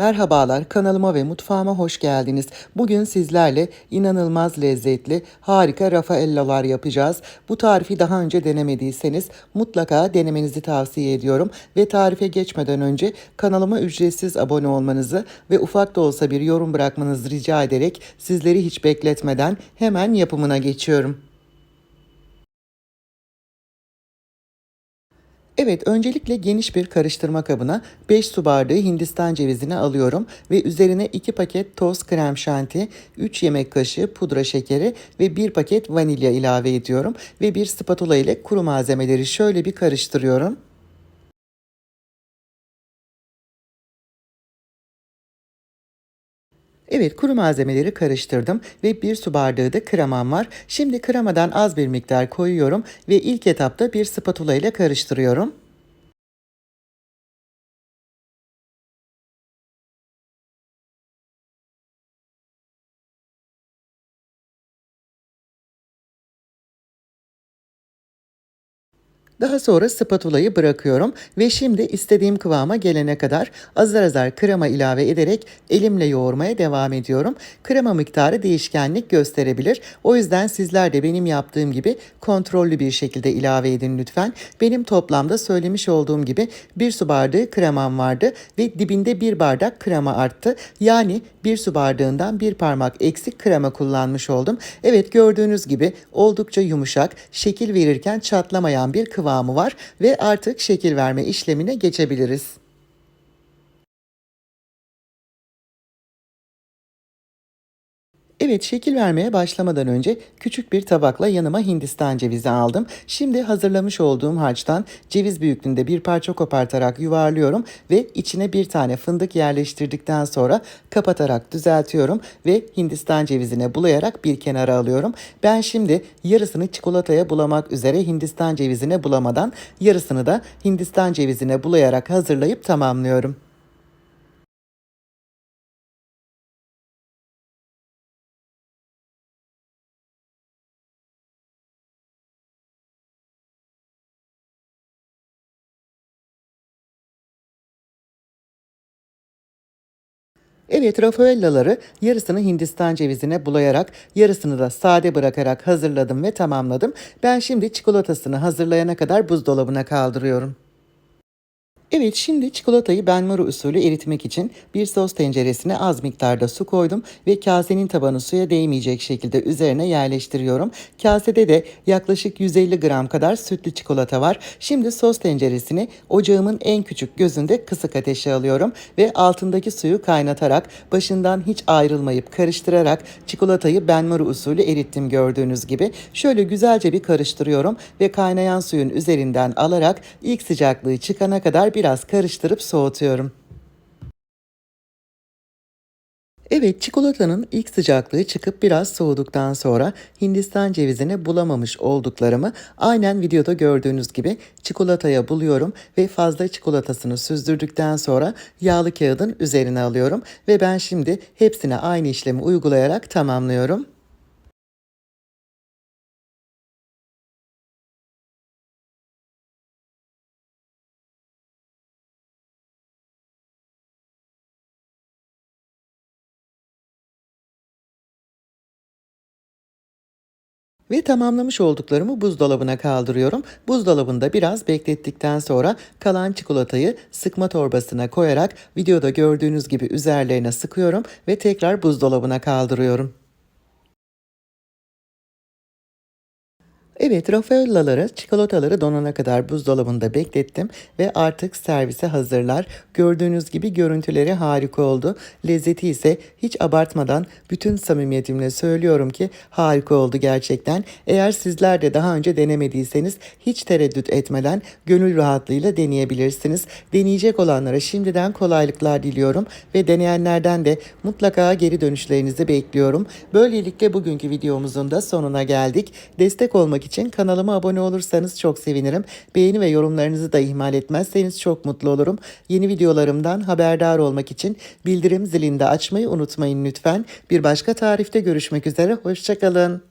Merhabalar, kanalıma ve mutfağıma hoş geldiniz. Bugün sizlerle inanılmaz lezzetli, harika rafaellalar yapacağız. Bu tarifi daha önce denemediyseniz mutlaka denemenizi tavsiye ediyorum. Ve tarife geçmeden önce kanalıma ücretsiz abone olmanızı ve ufak da olsa bir yorum bırakmanızı rica ederek sizleri hiç bekletmeden hemen yapımına geçiyorum. Evet, öncelikle geniş bir karıştırma kabına 5 su bardağı Hindistan cevizini alıyorum ve üzerine 2 paket toz krem şanti, 3 yemek kaşığı pudra şekeri ve 1 paket vanilya ilave ediyorum ve bir spatula ile kuru malzemeleri şöyle bir karıştırıyorum. Evet kuru malzemeleri karıştırdım ve bir su bardağı da kremam var. Şimdi kremadan az bir miktar koyuyorum ve ilk etapta bir spatula ile karıştırıyorum. Daha sonra spatulayı bırakıyorum ve şimdi istediğim kıvama gelene kadar azar azar krema ilave ederek elimle yoğurmaya devam ediyorum. Krema miktarı değişkenlik gösterebilir. O yüzden sizler de benim yaptığım gibi kontrollü bir şekilde ilave edin lütfen. Benim toplamda söylemiş olduğum gibi bir su bardağı kremam vardı ve dibinde bir bardak krema arttı. Yani bir su bardağından bir parmak eksik krema kullanmış oldum. Evet gördüğünüz gibi oldukça yumuşak, şekil verirken çatlamayan bir kıvam kıvamı var ve artık şekil verme işlemine geçebiliriz. Evet şekil vermeye başlamadan önce küçük bir tabakla yanıma Hindistan cevizi aldım. Şimdi hazırlamış olduğum harçtan ceviz büyüklüğünde bir parça kopartarak yuvarlıyorum ve içine bir tane fındık yerleştirdikten sonra kapatarak düzeltiyorum ve Hindistan cevizine bulayarak bir kenara alıyorum. Ben şimdi yarısını çikolataya bulamak üzere Hindistan cevizine bulamadan yarısını da Hindistan cevizine bulayarak hazırlayıp tamamlıyorum. Evet Raffaellaları yarısını Hindistan cevizine bulayarak yarısını da sade bırakarak hazırladım ve tamamladım. Ben şimdi çikolatasını hazırlayana kadar buzdolabına kaldırıyorum. Evet şimdi çikolatayı benmari usulü eritmek için bir sos tenceresine az miktarda su koydum ve kasenin tabanı suya değmeyecek şekilde üzerine yerleştiriyorum. Kasede de yaklaşık 150 gram kadar sütlü çikolata var. Şimdi sos tenceresini ocağımın en küçük gözünde kısık ateşe alıyorum ve altındaki suyu kaynatarak başından hiç ayrılmayıp karıştırarak çikolatayı benmari usulü erittim gördüğünüz gibi. Şöyle güzelce bir karıştırıyorum ve kaynayan suyun üzerinden alarak ilk sıcaklığı çıkana kadar bir biraz karıştırıp soğutuyorum. Evet çikolatanın ilk sıcaklığı çıkıp biraz soğuduktan sonra Hindistan cevizini bulamamış olduklarımı aynen videoda gördüğünüz gibi çikolataya buluyorum ve fazla çikolatasını süzdürdükten sonra yağlı kağıdın üzerine alıyorum ve ben şimdi hepsine aynı işlemi uygulayarak tamamlıyorum. Ve tamamlamış olduklarımı buzdolabına kaldırıyorum. Buzdolabında biraz beklettikten sonra kalan çikolatayı sıkma torbasına koyarak videoda gördüğünüz gibi üzerlerine sıkıyorum ve tekrar buzdolabına kaldırıyorum. Evet, Raffaellaları, çikolataları donana kadar buzdolabında beklettim ve artık servise hazırlar. Gördüğünüz gibi görüntüleri harika oldu. Lezzeti ise hiç abartmadan bütün samimiyetimle söylüyorum ki harika oldu gerçekten. Eğer sizler de daha önce denemediyseniz hiç tereddüt etmeden gönül rahatlığıyla deneyebilirsiniz. Deneyecek olanlara şimdiden kolaylıklar diliyorum ve deneyenlerden de mutlaka geri dönüşlerinizi bekliyorum. Böylelikle bugünkü videomuzun da sonuna geldik. Destek olmak için için kanalıma abone olursanız çok sevinirim. Beğeni ve yorumlarınızı da ihmal etmezseniz çok mutlu olurum. Yeni videolarımdan haberdar olmak için bildirim zilini de açmayı unutmayın lütfen. Bir başka tarifte görüşmek üzere. Hoşçakalın.